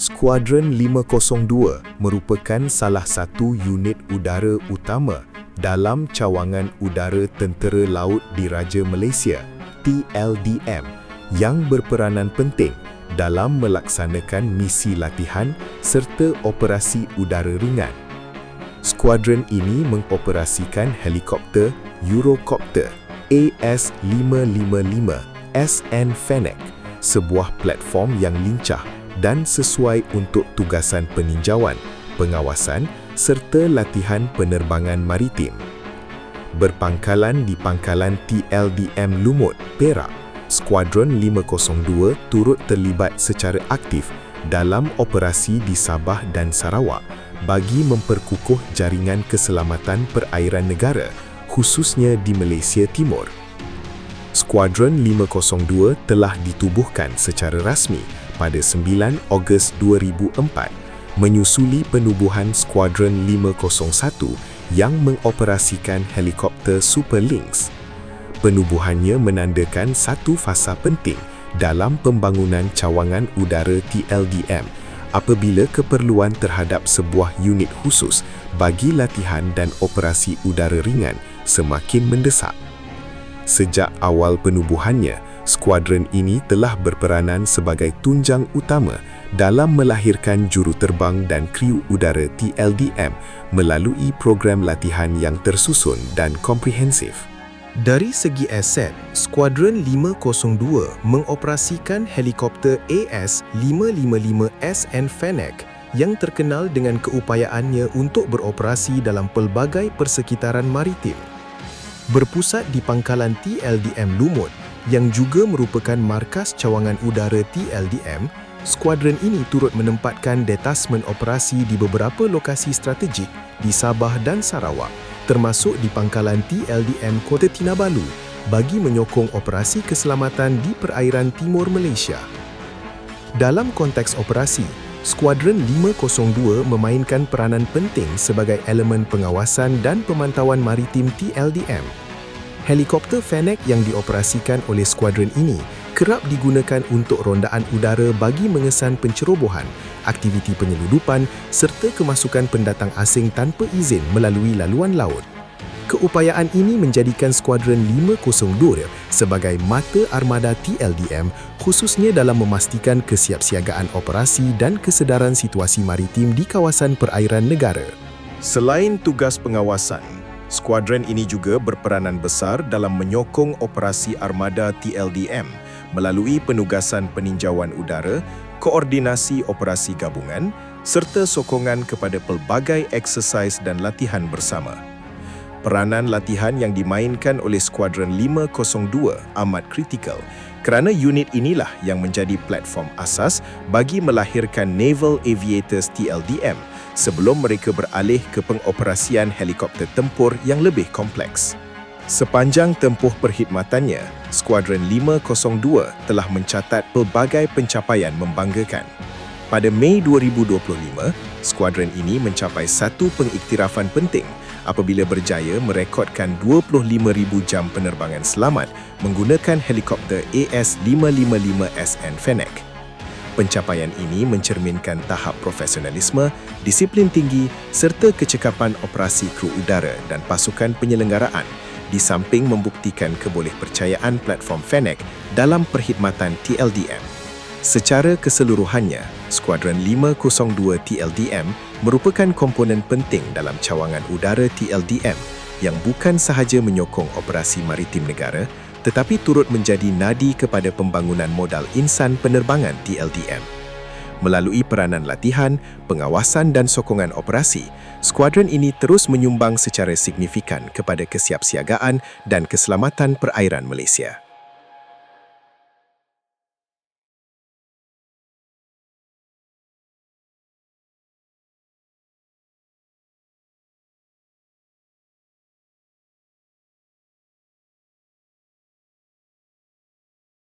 Skuadron 502 merupakan salah satu unit udara utama dalam cawangan udara Tentera Laut Diraja Malaysia TLDM yang berperanan penting dalam melaksanakan misi latihan serta operasi udara ringan. Skuadron ini mengoperasikan helikopter Eurocopter AS-555 SN Fennec, sebuah platform yang lincah dan sesuai untuk tugasan peninjauan, pengawasan serta latihan penerbangan maritim. Berpangkalan di pangkalan TLDM Lumut, Perak, Skuadron 502 turut terlibat secara aktif dalam operasi di Sabah dan Sarawak bagi memperkukuh jaringan keselamatan perairan negara, khususnya di Malaysia Timur. Skuadron 502 telah ditubuhkan secara rasmi pada 9 Ogos 2004 menyusuli penubuhan Skuadron 501 yang mengoperasikan helikopter Super Lynx. Penubuhannya menandakan satu fasa penting dalam pembangunan cawangan udara TLDM apabila keperluan terhadap sebuah unit khusus bagi latihan dan operasi udara ringan semakin mendesak. Sejak awal penubuhannya, skuadron ini telah berperanan sebagai tunjang utama dalam melahirkan juruterbang dan kru udara TLDM melalui program latihan yang tersusun dan komprehensif. Dari segi aset, Skuadron 502 mengoperasikan helikopter AS-555SN Fennec yang terkenal dengan keupayaannya untuk beroperasi dalam pelbagai persekitaran maritim. Berpusat di pangkalan TLDM Lumut yang juga merupakan markas cawangan udara TLDM, skuadron ini turut menempatkan detasmen operasi di beberapa lokasi strategik di Sabah dan Sarawak termasuk di pangkalan TLDM Kota Kinabalu bagi menyokong operasi keselamatan di perairan timur Malaysia. Dalam konteks operasi, Skuadron 502 memainkan peranan penting sebagai elemen pengawasan dan pemantauan maritim TLDM. Helikopter Fennec yang dioperasikan oleh skuadron ini kerap digunakan untuk rondaan udara bagi mengesan pencerobohan aktiviti penyeludupan serta kemasukan pendatang asing tanpa izin melalui laluan laut. Keupayaan ini menjadikan Skuadron 502 sebagai mata armada TLDM khususnya dalam memastikan kesiapsiagaan operasi dan kesedaran situasi maritim di kawasan perairan negara. Selain tugas pengawasan, skuadron ini juga berperanan besar dalam menyokong operasi armada TLDM melalui penugasan peninjauan udara koordinasi operasi gabungan serta sokongan kepada pelbagai eksersis dan latihan bersama. Peranan latihan yang dimainkan oleh Skuadron 502 amat kritikal kerana unit inilah yang menjadi platform asas bagi melahirkan Naval Aviators TLDM sebelum mereka beralih ke pengoperasian helikopter tempur yang lebih kompleks. Sepanjang tempoh perkhidmatannya, Skuadron 502 telah mencatat pelbagai pencapaian membanggakan. Pada Mei 2025, skuadron ini mencapai satu pengiktirafan penting apabila berjaya merekodkan 25,000 jam penerbangan selamat menggunakan helikopter AS-555SN Fennec. Pencapaian ini mencerminkan tahap profesionalisme, disiplin tinggi serta kecekapan operasi kru udara dan pasukan penyelenggaraan di samping membuktikan kebolehpercayaan platform Fennec dalam perkhidmatan TLDM. Secara keseluruhannya, Skuadron 502 TLDM merupakan komponen penting dalam cawangan udara TLDM yang bukan sahaja menyokong operasi maritim negara tetapi turut menjadi nadi kepada pembangunan modal insan penerbangan TLDM. Melalui peranan latihan, pengawasan dan sokongan operasi, skuadron ini terus menyumbang secara signifikan kepada kesiapsiagaan dan keselamatan perairan Malaysia.